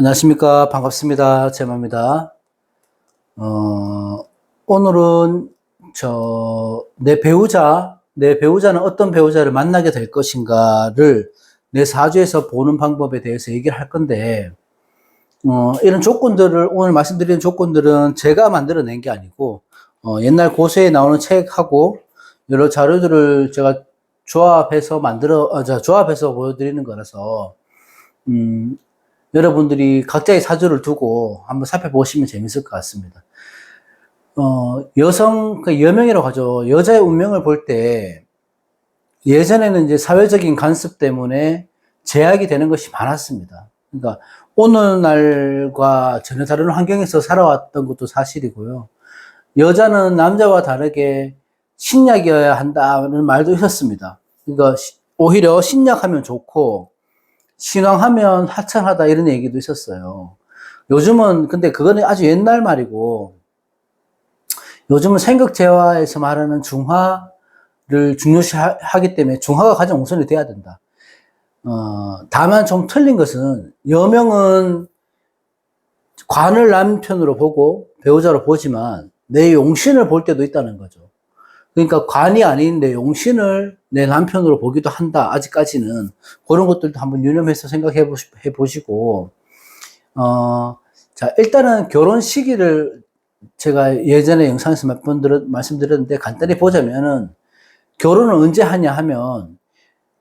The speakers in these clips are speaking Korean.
안녕하십니까. 반갑습니다. 제마입니다. 어, 오늘은 저, 내 배우자, 내 배우자는 어떤 배우자를 만나게 될 것인가를 내 사주에서 보는 방법에 대해서 얘기를 할 건데, 어, 이런 조건들을, 오늘 말씀드리는 조건들은 제가 만들어낸 게 아니고, 어, 옛날 고세에 나오는 책하고 여러 자료들을 제가 조합해서 만들어, 어, 저, 조합해서 보여드리는 거라서, 음, 여러분들이 각자의 사주를 두고 한번 살펴보시면 재밌을 것 같습니다. 어, 여성, 그 여명이라고 하죠. 여자의 운명을 볼 때, 예전에는 이제 사회적인 간섭 때문에 제약이 되는 것이 많았습니다. 그러니까, 오늘날과 전혀 다른 환경에서 살아왔던 것도 사실이고요. 여자는 남자와 다르게 신약이어야 한다는 말도 있었습니다. 그러니까, 시- 오히려 신약하면 좋고, 신앙하면 하찮하다 이런 얘기도 있었어요. 요즘은 근데 그거는 아주 옛날 말이고 요즘은 생각재화에서 말하는 중화를 중요시하기 때문에 중화가 가장 우선이 돼야 된다. 어, 다만 좀 틀린 것은 여명은 관을 남편으로 보고 배우자로 보지만 내 용신을 볼 때도 있다는 거죠. 그러니까 관이 아닌 내 용신을 내 남편으로 보기도 한다. 아직까지는 그런 것들도 한번 유념해서 생각해 보시고 어, 자 일단은 결혼 시기를 제가 예전에 영상에서 몇 번 말씀드렸는데 간단히 보자면은 결혼을 언제 하냐 하면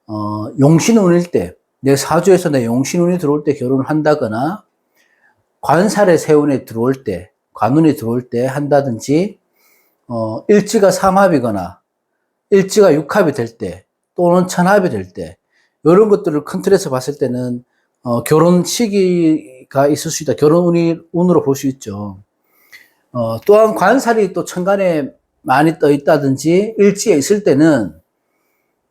어, 용신운일 때 내 사주에서 내 용신운이 들어올 때 결혼을 한다거나 관살의 세운에 들어올 때 관운이 들어올 때 한다든지 어, 일지가 삼합이거나 일지가 육합이 될 때, 또는 천합이 될 때, 이런 것들을 큰 틀에서 봤을 때는, 어, 결혼 시기가 있을 수 있다. 결혼 운이, 운으로 볼 수 있죠. 어, 또한 관살이 또 천간에 많이 떠 있다든지, 일지에 있을 때는,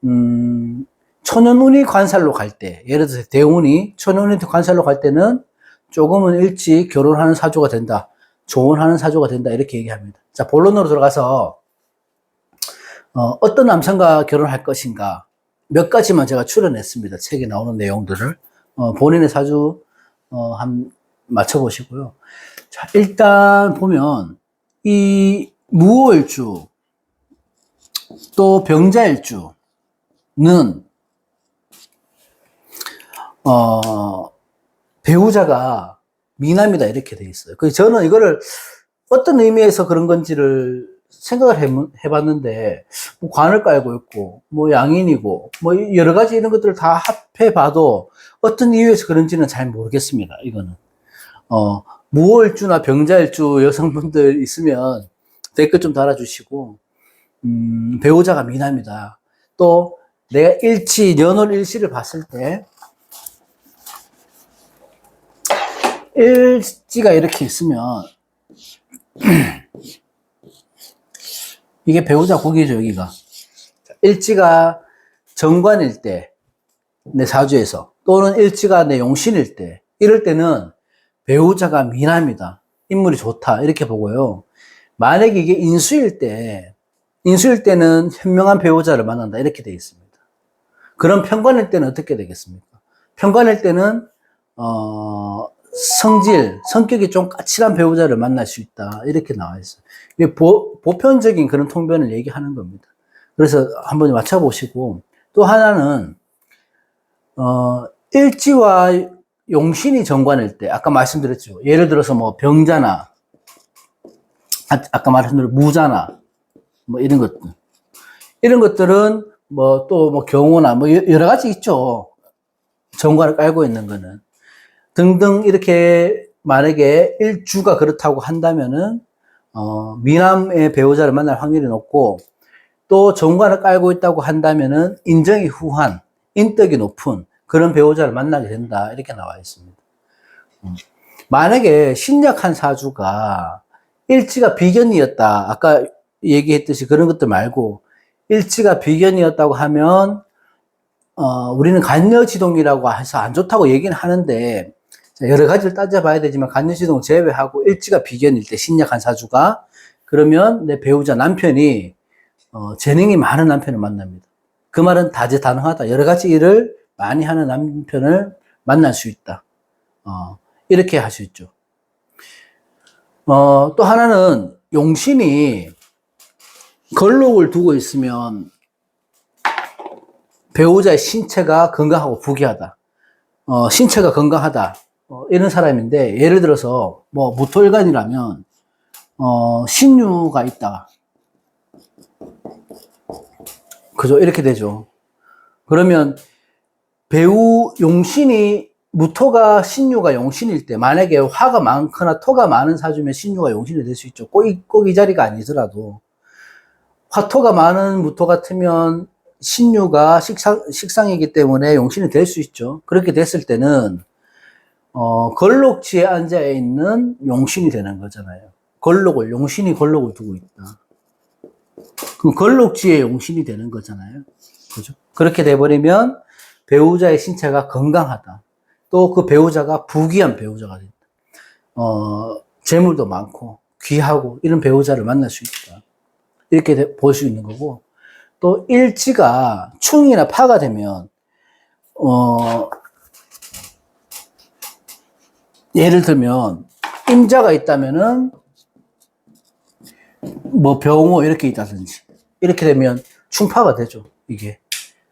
음, 천연운이 관살로 갈 때, 예를 들어서 대운이 천연운이 관살로 갈 때는 조금은 일찍 결혼하는 사주가 된다. 조언하는 사주가 된다. 이렇게 얘기합니다. 자, 본론으로 들어가서, 어, 어떤 남성과 결혼할 것인가 몇 가지만 제가 추려냈습니다. 책에 나오는 내용들을 어, 본인의 사주 어, 한 맞춰보시고요. 자, 일단 보면 이 무호일주 또 병자일주는 어, 배우자가 미남이다 이렇게 돼 있어요. 그래서 저는 이거를 어떤 의미에서 그런 건지를 생각을 해, 해봤는데, 뭐 관을 깔고 있고, 뭐 양인이고, 뭐 여러 가지 이런 것들을 다 합해봐도 어떤 이유에서 그런지는 잘 모르겠습니다. 이거는. 어, 무월주나 병자일주 여성분들 있으면 댓글 좀 달아주시고, 음, 배우자가 미남이다. 또 내가 일치, 연월 일시를 봤을 때, 일지가 이렇게 있으면, 이게 배우자 곡이죠, 여기가. 일지가 정관일 때, 내 사주에서, 또는 일지가 내 용신일 때, 이럴 때는 배우자가 미남이다. 인물이 좋다. 이렇게 보고요. 만약에 이게 인수일 때, 인수일 때는 현명한 배우자를 만난다. 이렇게 되어 있습니다. 그럼 편관일 때는 어떻게 되겠습니까? 편관일 때는, 어, 성질, 성격이 좀 까칠한 배우자를 만날 수 있다. 이렇게 나와 있어요. 이게 보, 보편적인 그런 통변을 얘기하는 겁니다. 그래서 한번 맞춰보시고, 또 하나는, 어, 일지와 용신이 정관일 때, 아까 말씀드렸죠. 예를 들어서 뭐 병자나, 아, 아까 말씀드린 무자나, 뭐 이런 것들. 이런 것들은 뭐 또뭐 경우나 뭐 여러 가지 있죠. 정관을 깔고 있는 거는. 등등 이렇게 만약에 일주가 그렇다고 한다면은 어, 미남의 배우자를 만날 확률이 높고 또 정관을 깔고 있다고 한다면은 인정이 후한 인덕이 높은 그런 배우자를 만나게 된다 이렇게 나와 있습니다. 음. 만약에 신약한 사주가 일지가 비견이었다 아까 얘기했듯이 그런 것들 말고 일지가 비견이었다고 하면 어, 우리는 간여지동이라고 해서 안 좋다고 얘기는 하는데 자, 여러 가지를 따져봐야 되지만 간여지동 제외하고 일지가 비견일 때 신약한 사주가 그러면 내 배우자 남편이 어, 재능이 많은 남편을 만납니다. 그 말은 다재다능하다. 여러 가지 일을 많이 하는 남편을 만날 수 있다. 어, 이렇게 할 수 있죠. 어, 또 하나는 용신이 걸록을 두고 있으면 배우자의 신체가 건강하고 부귀하다. 어, 신체가 건강하다. 어, 이런 사람인데, 예를 들어서, 뭐, 무토일간이라면, 어, 신유가 있다. 그죠? 이렇게 되죠. 그러면 배우 용신이 무토가 신유가 용신일 때 만약에 화가 많거나 토가 많은 사주면 신유가 용신이 될 수 있죠. 꼭, 이- 꼭이 자리가 아니더라도 화토가 많은 무토 같으면 신유가 식상, 식상이기 때문에 용신이 될 수 있죠. 그렇게 됐을 때는 어, 걸록지에 앉아 있는 용신이 되는 거잖아요. 걸록을 용신이 걸록을 두고 있다. 그럼 걸록지에 용신이 되는 거잖아요. 그죠? 그렇게 돼버리면 배우자의 신체가 건강하다. 또 그 배우자가 부귀한 배우자가 된다. 어, 재물도 많고 귀하고 이런 배우자를 만날 수 있다. 이렇게 볼 수 있는 거고 또 일지가 충이나 파가 되면 어, 예를 들면 임자가 있다면은 뭐 병호 이렇게 있다든지 이렇게 되면 충파가 되죠 이게.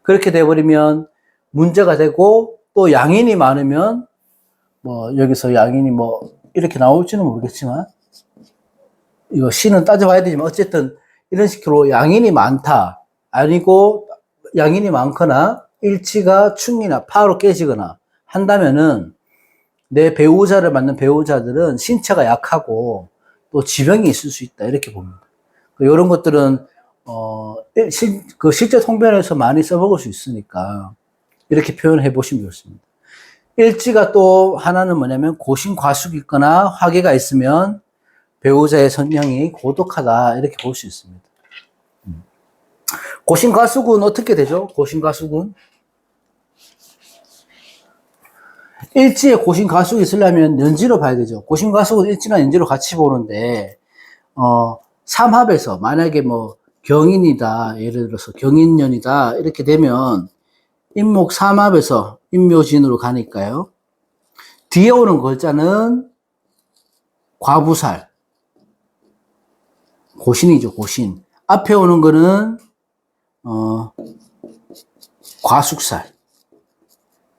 그렇게 돼버리면 문제가 되고 또 양인이 많으면 뭐 여기서 양인이 뭐 이렇게 나올지는 모르겠지만 이거 시는 따져봐야 되지만 어쨌든 이런 식으로 양인이 많다 아니고 양인이 많거나 일치가 충이나 파로 깨지거나 한다면은 내 배우자를 맞는 배우자들은 신체가 약하고 또 지병이 있을 수 있다 이렇게 봅니다. 이런 것들은 어, 일- 실, 그 실제 통변에서 많이 써먹을 수 있으니까 이렇게 표현해 보시면 좋습니다. 일지가 또 하나는 뭐냐면 고신과숙이 있거나 화계가 있으면 배우자의 성향이 고독하다 이렇게 볼 수 있습니다. 음. 고신과숙은 어떻게 되죠? 고신과숙은 일지에 고신과숙이 있으려면 연지로 봐야 되죠. 고신과숙은 일지나 연지로 같이 보는데 어, 삼합에서 만약에 뭐 경인이다, 예를 들어서 경인년이다 이렇게 되면 인목 삼합에서 인묘진으로 가니까요. 뒤에 오는 글자는 과부살, 고신이죠, 고신. 앞에 오는 거는 어, 과숙살.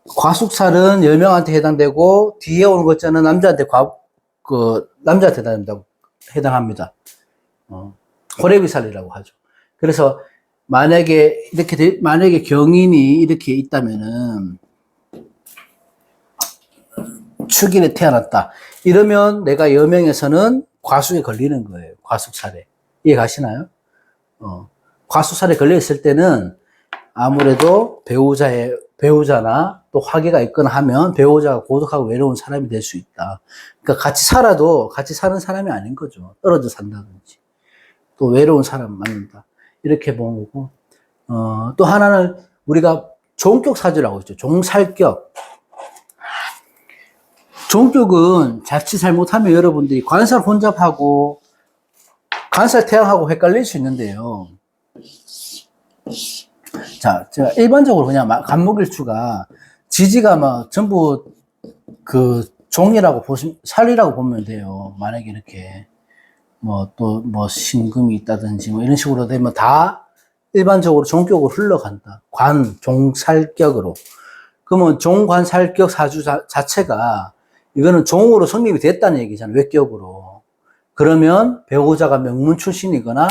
과숙살은 여명한테 해당되고 뒤에 오는 글자는 남자한테 과, 그 남자한테 해당합니다. 해당합니다. 어, 호래비살이라고 하죠. 그래서 만약에 이렇게 돼- 만약에 경인이 이렇게 있다면은 축일에 태어났다. 이러면 내가 여명에서는 과숙에 걸리는 거예요. 과숙살에. 이해 가시나요? 어, 과숙살에 걸려 있을 때는 아무래도 배우자의 배우자나 또 화기가 있거나 하면 배우자가 고독하고 외로운 사람이 될 수 있다. 그러니까 같이 살아도 같이 사는 사람이 아닌 거죠. 떨어져 산다든지. 또 외로운 사람 만난다. 이렇게 보는 거고. 어, 또 하나는 우리가 종격 사주라고 있죠. 종살격. 종격은 자칫 잘못하면 여러분들이 관살 혼잡하고 관살 태양하고 헷갈릴 수 있는데요. 자, 제가 일반적으로 그냥 막 간목일주가 지지가 막 전부 그 종이라고 보시, 살이라고 보면 돼요. 만약에 이렇게 뭐또뭐 신금이 있다든지 뭐 이런 식으로 되면 다 일반적으로 종격으로 흘러간다. 관, 종 살격으로. 그러면 종 관 살격 사주 자, 자체가 이거는 종으로 성립이 됐다는 얘기잖아요. 외격으로. 그러면 배우자가 명문 출신이거나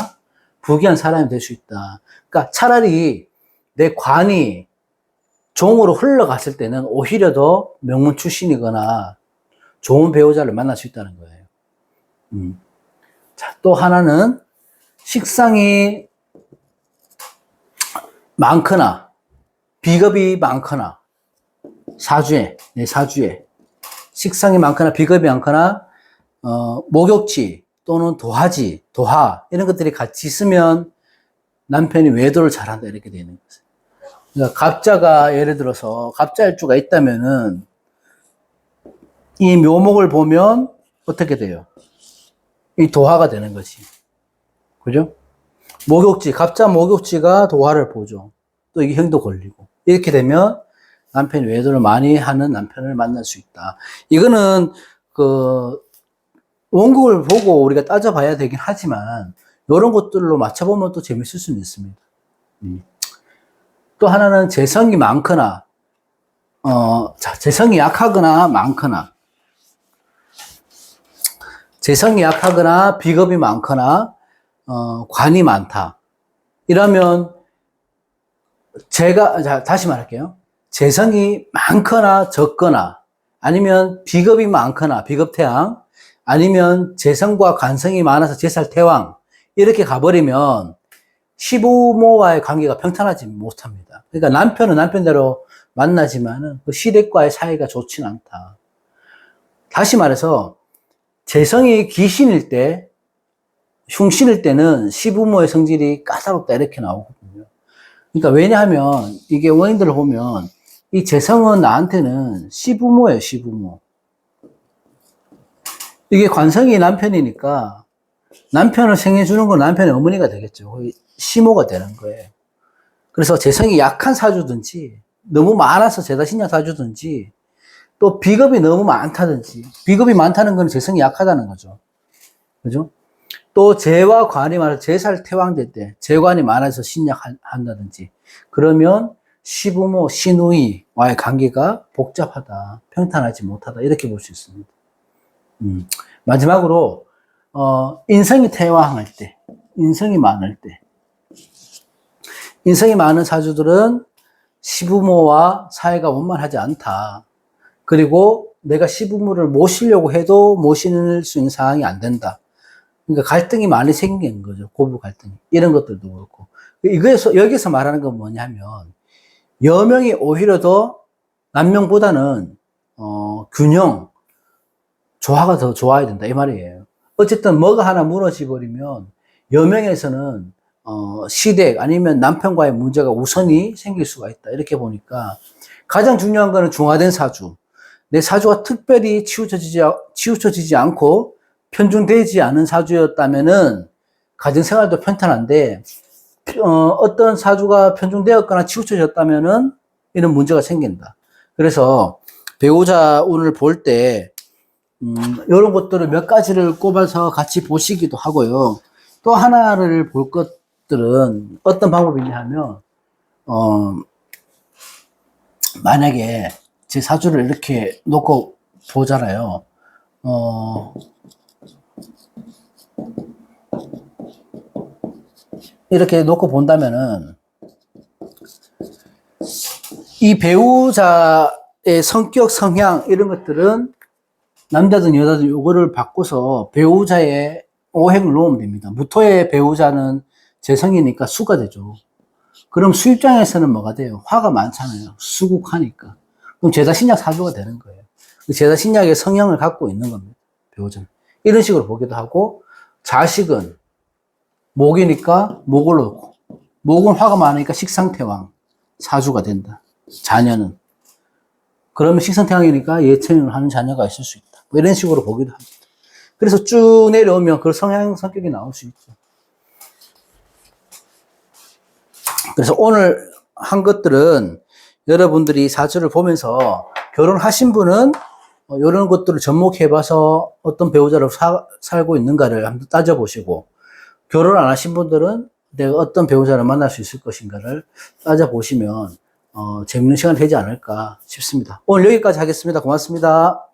부귀한 사람이 될 수 있다. 그러니까 차라리 내 관이 종으로 흘러갔을 때는 오히려 더 명문 출신이거나 좋은 배우자를 만날 수 있다는 거예요. 음. 자, 또 하나는 식상이 많거나 비겁이 많거나 사주에 내 사주에 식상이 많거나 비겁이 많거나 어, 목욕지 또는 도화지 도화 이런 것들이 같이 있으면 남편이 외도를 잘한다 이렇게 되는 거죠. 그러니까 갑자가 예를 들어서 갑자일주가 있다면은 이 묘목을 보면 어떻게 돼요? 이 도화가 되는 거지. 그죠? 목욕지, 갑자 목욕지가 도화를 보죠. 또 이게 형도 걸리고. 이렇게 되면 남편이 외도를 많이 하는 남편을 만날 수 있다. 이거는 그 원국을 보고 우리가 따져봐야 되긴 하지만 이런 것들로 맞춰보면 또 재밌을 수는 있습니다. 음. 또 하나는 재성이 많거나 어, 자, 재성이 약하거나 많거나 재성이 약하거나 비겁이 많거나 어, 관이 많다. 이러면 제가 자, 다시 말할게요. 재성이 많거나 적거나 아니면 비겁이 많거나 비겁 태양 아니면 재성과 관성이 많아서 제살 태왕 이렇게 가버리면 시부모와의 관계가 평탄하지 못합니다. 그러니까 남편은 남편대로 만나지만은 그 시댁과의 사이가 좋진 않다. 다시 말해서 재성이 귀신일 때, 흉신일 때는 시부모의 성질이 까다롭다 이렇게 나오거든요. 그러니까 왜냐하면 이게 원인들을 보면 이 재성은 나한테는 시부모예요, 시부모. 이게 관성이 남편이니까 남편을 생해주는 건 남편의 어머니가 되겠죠. 시모가 되는 거예요. 그래서 재성이 약한 사주든지 너무 많아서 제다신약 사주든지 또 비겁이 너무 많다든지 비겁이 많다는 건 재성이 약하다는 거죠. 그죠? 또 재와 관이 많아서 재살 태왕될 때 재관이 많아서 신약한다든지 그러면 시부모, 시누이와의 관계가 복잡하다, 평탄하지 못하다 이렇게 볼 수 있습니다. 음. 마지막으로 어, 인성이 태왕할 때, 인성이 많을 때, 인성이 많은 사주들은 시부모와 사이가 원만하지 않다. 그리고 내가 시부모를 모시려고 해도 모실 수 있는 상황이 안 된다. 그러니까 갈등이 많이 생긴 거죠. 고부 갈등이. 이런 것들도 그렇고. 이거에서, 여기서 말하는 건 뭐냐면, 여명이 오히려 더 남명보다는, 어, 균형, 조화가 더 좋아야 된다. 이 말이에요. 어쨌든 뭐가 하나 무너져 버리면, 여명에서는 어, 시댁 아니면 남편과의 문제가 우선이 생길 수가 있다. 이렇게 보니까 가장 중요한 거는 중화된 사주. 내 사주가 특별히 치우쳐지지, 치우쳐지지 않고 편중되지 않은 사주였다면은 가정생활도 편탄한데 어, 어떤 사주가 편중되었거나 치우쳐졌다면은 이런 문제가 생긴다. 그래서 배우자 운을 볼 때, 음, 이런 것들을 몇 가지를 꼽아서 같이 보시기도 하고요. 또 하나를 볼것 들은 어떤 방법이냐 하면, 어, 만약에 제 사주를 이렇게 놓고 보잖아요. 어, 이렇게 놓고 본다면은, 이 배우자의 성격, 성향, 이런 것들은 남자든 여자든 요거를 바꿔서 배우자의 오행을 놓으면 됩니다. 무토의 배우자는 재성이니까 수가 되죠. 그럼 수 입장에서는 뭐가 돼요? 화가 많잖아요. 수국하니까. 그럼 제자 신약 사주가 되는 거예요. 그 제자 신약의 성향을 갖고 있는 겁니다. 배우자는. 이런 식으로 보기도 하고, 자식은 목이니까 목을 놓고, 목은 화가 많으니까 식상태왕 사주가 된다. 자녀는. 그러면 식상태왕이니까 예체능을 하는 자녀가 있을 수 있다. 뭐 이런 식으로 보기도 합니다. 그래서 쭉 내려오면 그 성향, 성격이 나올 수 있죠. 그래서 오늘 한 것들은 여러분들이 사주를 보면서 결혼하신 분은 어, 이런 것들을 접목해봐서 어떤 배우자를 사- 살고 있는가를 한번 따져보시고 결혼 안 하신 분들은 내가 어떤 배우자를 만날 수 있을 것인가를 따져보시면 어, 재밌는 시간 되지 않을까 싶습니다. 오늘 여기까지 하겠습니다. 고맙습니다.